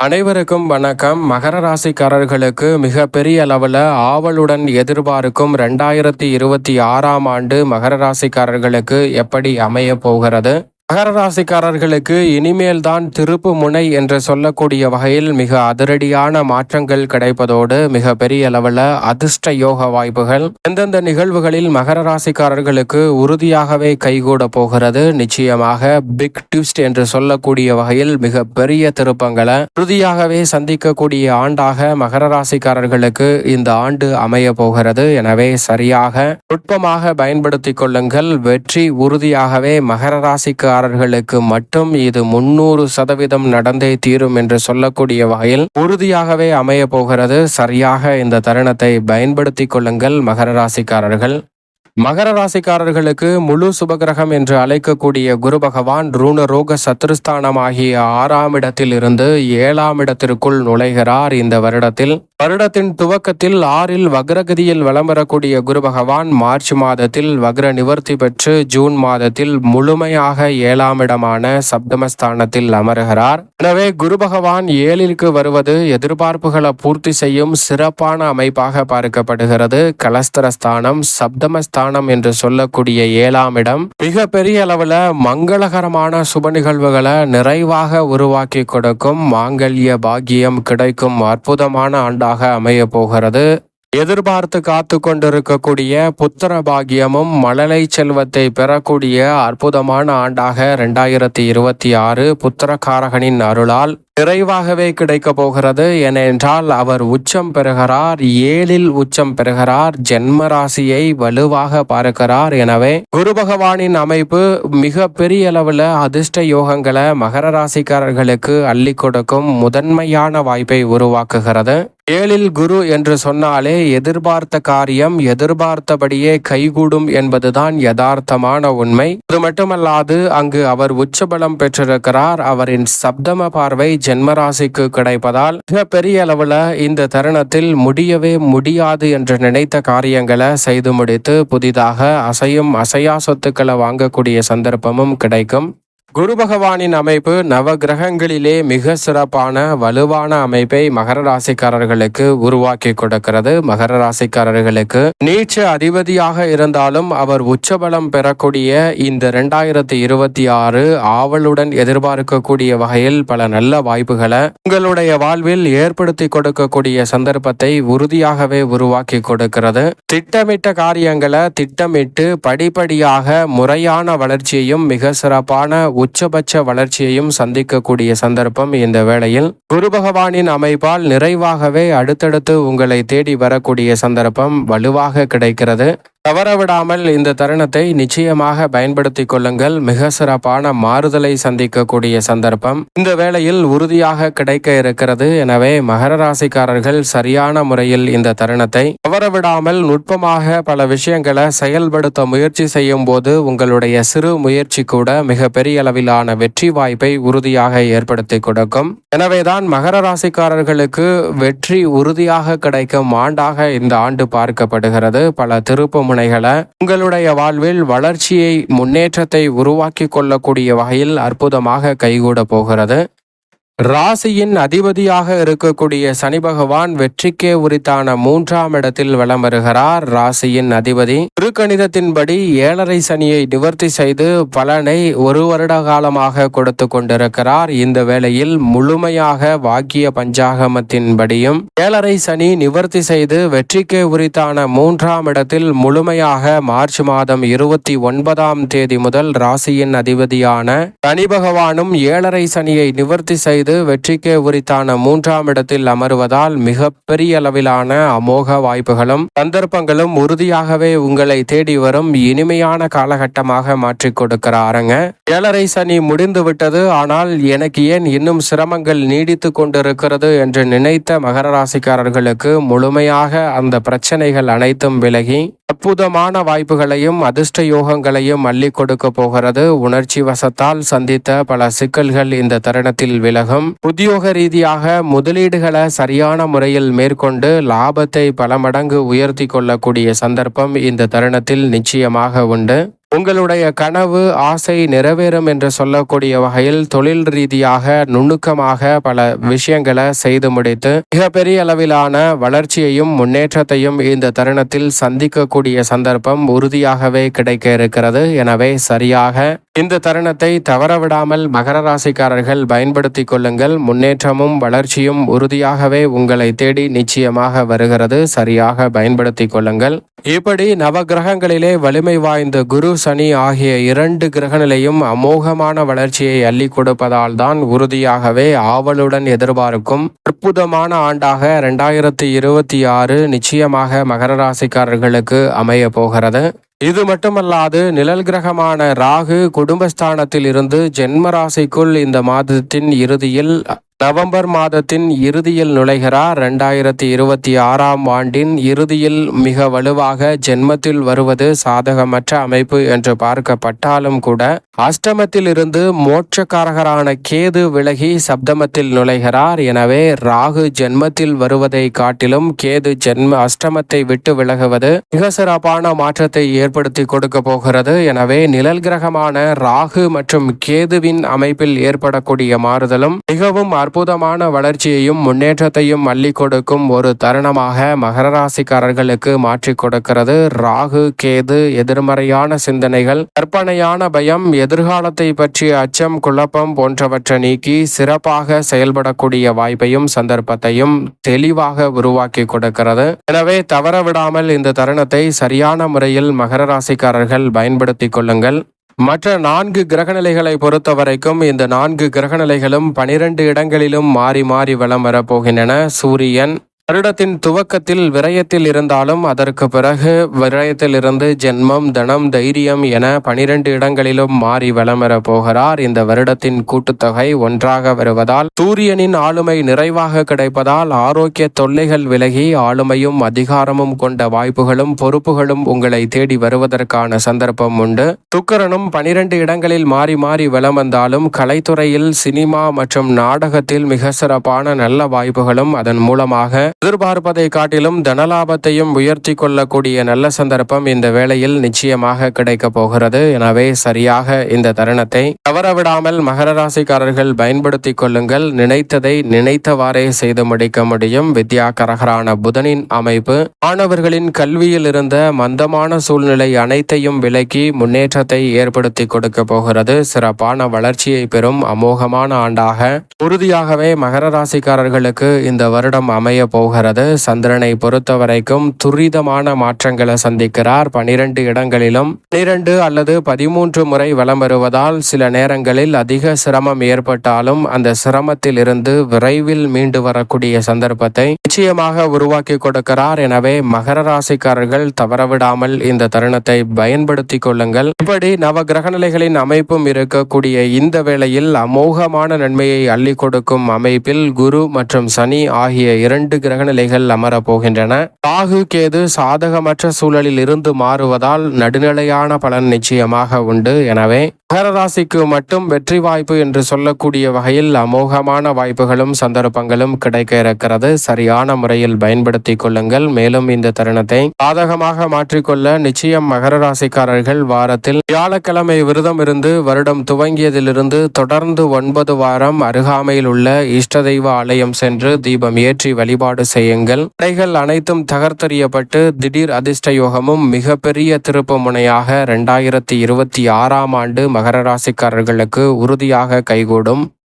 அனைவருக்கும் வணக்கம். மகர ராசிக்காரர்களுக்கு மிக பெரிய அளவில் ஆவலுடன் எதிர்பார்க்கும் ரெண்டாயிரத்தி இருபத்தி ஆறாம் ஆண்டு மகர ராசிக்காரர்களுக்கு எப்படி அமைய போகிறது? மகர ராசிக்காரர்களுக்கு இனிமேல் தான் திருப்பு முனை என்று சொல்லக்கூடிய வகையில் மிக அதிரடியான மாற்றங்கள் கிடைப்பதோடு மிக பெரிய அளவில் அதிர்ஷ்ட யோக வாய்ப்புகள். எந்தெந்த நிகழ்வுகளில் மகர ராசிக்காரர்களுக்கு உறுதியாகவே கைகூட போகிறது நிச்சயமாக பிக் ட்விஸ்ட் என்று சொல்லக்கூடிய வகையில் மிக பெரிய திருப்பங்களை உறுதியாகவே சந்திக்கக்கூடிய ஆண்டாக மகர ராசிக்காரர்களுக்கு இந்த ஆண்டு அமைய போகிறது. எனவே சரியாக நுட்பமாக பயன்படுத்திக் கொள்ளுங்கள். வெற்றி உறுதியாகவே மகர ராசிக்காரர்களுக்கு மட்டும் இது முன்னூறு சதவீதம் நடந்தே தீரும் என்று சொல்லக்கூடிய வகையில் உறுதியாகவே அமைய போகிறது. சரியாக இந்த தருணத்தை பயன்படுத்திக் கொள்ளுங்கள் மகர ராசிக்காரர்கள். மகர ராசிக்காரர்களுக்கு முழு சுபகிரகம் என்று அழைக்கக்கூடிய குரு பகவான் ரூணரோக சத்ருஸ்தானம் ஆகிய ஆறாம் இடத்தில் இருந்து ஏழாம் இடத்திற்குள் நுழைகிறார் இந்த வருடத்தில். வருடத்தின் துவக்கத்தில் ஆறில் வக்ரகதியில் வலம் வரக்கூடிய குரு பகவான் மார்ச் மாதத்தில் வக்ர நிவர்த்தி பெற்று ஜூன் மாதத்தில் முழுமையாக ஏழாம் இடமான சப்தமஸ்தானத்தில் அமருகிறார். எனவே குரு பகவான் ஏழிற்கு வருவது எதிர்பார்ப்புகளை பூர்த்தி செய்யும் சிறப்பான அமைப்பாக பார்க்கப்படுகிறது. கலஸ்தரஸ்தானம் சப்தமஸ்தானம் என்று சொல்லக்கூடிய ஏழாம் இடம். மிக பெரிய அளவுல மங்களகரமான சுப நிகழ்வுகளை நிறைவாக உருவாக்கி கொடுக்கும் மாங்கல்ய பாக்கியம் கிடைக்கும் அற்புதமான ஆண்டாக அமைய போகிறது. எதிர்பார்த்து காத்து கொண்டிருக்கக்கூடிய புத்திர பாகியமும் மழலை செல்வத்தை பெறக்கூடிய அற்புதமான ஆண்டாக ரெண்டாயிரத்தி இருபத்தி ஆறு புத்திரகாரகனின் அருளால் நிறைவாகவே கிடைக்க போகிறது. ஏனென்றால் அவர் உச்சம் பெறுகிறார் ஏழில் உச்சம் பெறுகிறார் ஜென்ம ராசியை வலுவாக பார்க்கிறார். எனவே குரு பகவானின் அமைப்பு மிக பெரிய அளவில் அதிர்ஷ்ட யோகங்களை மகர ராசிக்காரர்களுக்கு அள்ளி கொடுக்கும் முதன்மையான வாய்ப்பை உருவாக்குகிறது. ஏழில் குரு என்று சொன்னாலே எதிர்பார்த்த காரியம் எதிர்பார்த்தபடியே கைகூடும் என்பதுதான் யதார்த்தமான உண்மை. அது மட்டுமல்லாது அங்கு அவர் உச்சபலம் பெற்றிருக்கிறார். அவரின் சப்தம பார்வை ஜென்மராசிக்கு கிடைப்பதால் மிக பெரிய அளவுல இந்த தருணத்தில் முடியவே முடியாது என்று நினைத்த காரியங்களை செய்து முடித்து புதிதாக அசையும் அசையா சொத்துக்களை வாங்கக்கூடிய சந்தர்ப்பமும் கிடைக்கும். குரு பகவானின் அமைப்பு நவ கிரகங்களிலே மிக சிறப்பான வலுவான அமைப்பை மகர ராசிக்காரர்களுக்கு உருவாக்கி கொடுக்கிறது. மகர ராசிக்காரர்களுக்கு நீச்ச அதிபதியாக இருந்தாலும் அவர் உச்சபலம் பெறக்கூடிய இந்த இரண்டாயிரத்தி இருபத்தி ஆறு ஆவலுடன் எதிர்பார்க்கக்கூடிய வகையில் பல நல்ல வாய்ப்புகளை உங்களுடைய வாழ்வில் ஏற்படுத்தி கொடுக்கக்கூடிய சந்தர்ப்பத்தை உறுதியாகவே உருவாக்கி கொடுக்கிறது. திட்டமிட்ட காரியங்களை திட்டமிட்டு படிப்படியாக முறையான வளர்ச்சியையும் மிக சிறப்பான உச்சபட்ச வளர்ச்சியையும் சந்திக்கக்கூடிய சந்தர்ப்பம் இந்த வேளையில். குரு பகவானின் அமைப்பால் நிறைவாகவே அடுத்தடுத்து உங்களை தேடி வரக்கூடிய சந்தர்ப்பம் வலுவாக கிடைக்கிறது. தவறவிடாமல் இந்த தருணத்தை நிச்சயமாக பயன்படுத்தி கொள்ளுங்கள். மிக சிறப்பான மாறுதலை சந்திக்கக்கூடிய சந்தர்ப்பம். இந்த வேளையில் உறுதியாக கிடைக்க இருக்கிறது. எனவே மகர ராசிக்காரர்கள் சரியான முறையில் இந்த தருணத்தை தவறவிடாமல் நுட்பமாக பல விஷயங்களை செயல்படுத்த முயற்சி செய்யும் போது உங்களுடைய சிறு முயற்சி கூட மிக பெரிய அளவிலான வெற்றி வாய்ப்பை உறுதியாக ஏற்படுத்தி கொடுக்கும். எனவேதான் மகர ராசிக்காரர்களுக்கு வெற்றி உறுதியாக கிடைக்கும் ஆண்டாக இந்த ஆண்டு பார்க்கப்படுகிறது. பல திருப்பமுனை முனைகளை உங்களுடைய வாழ்வில் வளர்ச்சியை முன்னேற்றத்தை உருவாக்கி கொள்ளக்கூடிய வகையில் அற்புதமாக கைகூட போகிறது. ராசியின் அதிபதியாக இருக்கக்கூடிய சனி பகவான் வெற்றிக்கே உரித்தான மூன்றாம் இடத்தில் வலம் வருகிறார். ராசியின் அதிபதி திருக்கணிதத்தின்படி ஏழரை சனியை நிவர்த்தி செய்து பலனை ஒரு வருட காலமாக கொடுத்து கொண்டிருக்கிறார். இந்த வேளையில் முழுமையாக வாக்கிய பஞ்சாகமத்தின்படியும் ஏழரை சனி நிவர்த்தி செய்து வெற்றிக்கே உரித்தான மூன்றாம் இடத்தில் முழுமையாக மார்ச் மாதம் இருபத்தி ஒன்பதாம் தேதி முதல் ராசியின் அதிபதியான சனி பகவானும் ஏழரை சனியை நிவர்த்தி செய்து வெற்றிக்கு உரித்தான மூன்றாம் இடத்தில் அமருவதால் மிக பெரிய அளவிலான அமோக வாய்ப்புகளும் சந்தர்ப்பங்களும் உறுதியாகவே உங்களை தேடி வரும் இனிமையான காலகட்டமாக மாற்றிக் கொடுக்கிறாருங்க. ஏழரை சனி முடிந்து விட்டது ஆனால் எனக்கு ஏன் இன்னும் சிரமங்கள் நீடித்து கொண்டிருக்கிறது என்று நினைத்த மகர ராசிக்காரர்களுக்கு முழுமையாக அந்த பிரச்சனைகள் அனைத்தும் விலகி அற்புதமான வாய்ப்புகளையும் அதிர்ஷ்ட யோகங்களையும் அள்ளி கொடுக்க போகிறது. உணர்ச்சி வசத்தால் சந்தித்த பல சிக்கல்கள் இந்த தருணத்தில் விலகும். உத்தியோக ரீதியாக முதலீடுகளை சரியான முறையில் மேற்கொண்டு லாபத்தை பல மடங்கு உயர்த்தி கொள்ளக்கூடிய சந்தர்ப்பம் இந்த தருணத்தில் நிச்சயமாக உண்டு. உங்களுடைய கனவு ஆசை நிறைவேறும் என்று சொல்லக்கூடிய வகையில் தொழில் ரீதியாக நுணுக்கமாக பல விஷயங்களை செய்து முடித்து மிகப்பெரிய அளவிலான வளர்ச்சியையும் முன்னேற்றத்தையும் இந்த தருணத்தில் சந்திக்கக்கூடிய சந்தர்ப்பம் உறுதியாகவே கிடைக்க இருக்கிறது. எனவே சரியாக இந்த தருணத்தை தவறவிடாமல் மகர ராசிக்காரர்கள் பயன்படுத்திக் கொள்ளுங்கள். முன்னேற்றமும் வளர்ச்சியும் உறுதியாகவே உங்களை தேடி நிச்சயமாக வருகிறது. சரியாக பயன்படுத்திக் கொள்ளுங்கள். இப்படி நவ கிரகங்களிலே வலிமை வாய்ந்த குரு சனி ஆகிய இரண்டு கிரகநிலையும் அமோகமான வளர்ச்சியை அள்ளி கொடுப்பதால் தான் உறுதியாகவே ஆவலுடன் எதிர்பார்க்கும் அற்புதமான ஆண்டாக இரண்டாயிரத்தி இருபத்தி ஆறு நிச்சயமாக மகர ராசிக்காரர்களுக்கு அமைய போகிறது. இது மட்டுமல்லாது நிழல் கிரகமான ராகு குடும்பஸ்தானத்தில் இருந்து ஜென்ம ராசிக்குள் இந்த மாதத்தின் இறுதியில் நவம்பர் மாதத்தின் இறுதியில் நுழைகிறார். இரண்டாயிரத்தி இருபத்தி ஆறாம் ஆண்டின் இறுதியில் மிக வலுவாக ஜென்மத்தில் வருவது சாதகமற்ற அமைப்பு என்று பார்க்கப்பட்டாலும் கூட அஷ்டமத்தில் இருந்து மோட்சக்காரகரான கேது விலகி சப்தமத்தில் நுழைகிறார். எனவே ராகு ஜென்மத்தில் வருவதை காட்டிலும் கேது ஜென்ம அஷ்டமத்தை விட்டு விலகுவது மிக சிறப்பான மாற்றத்தை ஏற்படுத்தி கொடுக்க போகிறது. எனவே நிழல் கிரகமான ராகு மற்றும் கேதுவின் அமைப்பில் ஏற்படக்கூடிய மாறுதலும் மிகவும் அற்புதமான வளர்ச்சியையும் முன்னேற்றத்தையும் அள்ளி கொடுக்கும் ஒரு தருணமாக மகர ராசிக்காரர்களுக்கு மாற்றி கொடுக்கிறது. ராகு கேது எதிர்மறையான சிந்தனைகள் கற்பனையான பயம் எதிர்காலத்தை பற்றிய அச்சம் குழப்பம் போன்றவற்றை நீக்கி சிறப்பாக செயல்படக்கூடிய வாய்ப்பையும் சந்தர்ப்பத்தையும் தெளிவாக உருவாக்கி கொடுக்கிறது. எனவே தவறவிடாமல் இந்த தருணத்தை சரியான முறையில் மகர ராசிக்காரர்கள் பயன்படுத்திக் கொள்ளுங்கள். மற்ற நான்கு கிரகநிலைகளை பொறுத்த வரைக்கும் இந்த நான்கு கிரகநிலைகளும் பனிரெண்டு இடங்களிலும் மாறி மாறி வலம் வரப்போகின்றன சூரியன் வருடத்தின் துவக்கத்தில் விரயத்தில் இருந்தாலும் அதற்கு பிறகு விரயத்திலிருந்து ஜென்மம் தனம் தைரியம் என பனிரெண்டு இடங்களிலும் மாறி வலம் பெற போகிறார். இந்த வருடத்தின் கூட்டுத்தொகை ஒன்றாக வருவதால் சூரியனின் ஆளுமை நிறைவாக கிடைப்பதால் ஆரோக்கிய தொல்லைகள் விலகி ஆளுமையும் அதிகாரமும் கொண்ட வாய்ப்புகளும் பொறுப்புகளும் உங்களை தேடி வருவதற்கான சந்தர்ப்பம் உண்டு. துக்கரனும் பனிரெண்டு இடங்களில் மாறி மாறி வலம் வந்தாலும் கலைத்துறையில் சினிமா மற்றும் நாடகத்தில் மிக சிறப்பான நல்ல வாய்ப்புகளும் அதன் மூலமாக எதிர்பார்ப்பதை காட்டிலும் தனலாபத்தையும் உயர்த்தி கொள்ளக்கூடிய நல்ல சந்தர்ப்பம் இந்த வேளையில் நிச்சயமாக கிடைக்க போகிறது. எனவே சரியாக இந்த தருணத்தை தவறவிடாமல் மகர ராசிக்காரர்கள் பயன்படுத்திக் கொள்ளுங்கள். நினைத்ததை நினைத்தவாறே செய்து முடிக்க முடியும். வித்யா கரகரான புதனின் அமைப்பு மாணவர்களின் கல்வியில் இருந்த மந்தமான சூழ்நிலை அனைத்தையும் விலக்கி முன்னேற்றத்தை ஏற்படுத்தி கொடுக்க போகிறது. சிறப்பான வளர்ச்சியை பெறும் அமோகமான ஆண்டாக உறுதியாகவே மகர ராசிக்காரர்களுக்கு இந்த வருடம் அமைய போகிறது. போகிறது. சந்திரனை பொறுத்த வரைக்கும் துரிதமான மாற்றங்களை சந்திக்கிறார். பனிரெண்டு இடங்களிலும் பனிரெண்டு அல்லது பதிமூன்று முறை வலம் வருவதால் சில நேரங்களில் அதிக சிரமம் ஏற்பட்டாலும் அந்த சிரமத்தில் இருந்து விரைவில் மீண்டு வரக்கூடிய சந்தர்ப்பத்தை நிச்சயமாக உருவாக்கி கொடுக்கிறார். எனவே மகர ராசிக்காரர்கள் தவறவிடாமல் இந்த தருணத்தை பயன்படுத்திக் கொள்ளுங்கள். இப்படி நவ கிரகநிலைகளின் அமைப்பும் இருக்கக்கூடிய இந்த வேளையில் அமோகமான நன்மையை அள்ளி கொடுக்கும் அமைப்பில் குரு மற்றும் சனி ஆகிய இரண்டு கிரக கிரகநிலைகள் அமரப் போகின்றன. ராகு கேது சாதகமற்ற சூழலில் இருந்து மாறுவதால் நடுநிலையான பலன் நிச்சயமாக உண்டு. எனவே மகர ராசிக்கு மட்டும் வெற்றி வாய்ப்பு என்று சொல்லக்கூடிய வகையில் அமோகமான வாய்ப்புகளும் சந்தர்ப்பங்களும் கிடைக்க இருக்கிறது. சரியான முறையில் பயன்படுத்தி கொள்ளுங்கள். மேலும் இந்த தருணத்தை பாதகமாக மாற்றிக்கொள்ள நிச்சயம் மகர ராசிக்காரர்கள் வாரத்தில் வியாழக்கிழமை விரதம் இருந்து வருடம் துவங்கியதிலிருந்து தொடர்ந்து ஒன்பது வாரம் அருகாமையில் உள்ள இஷ்ட தெய்வ ஆலயம் சென்று தீபம் ஏற்றி வழிபாடு செய்யுங்கள். தடைகள் அனைத்தும் தகர்த்தறியப்பட்டு திடீர் அதிர்ஷ்ட யோகமும் மிகப்பெரிய திருப்பு முனையாக இரண்டாயிரத்தி இருபத்தி ஆறாம் ஆண்டு மகர ராசிக்காரர்களுக்கு உறுதியாக கைகூடும்.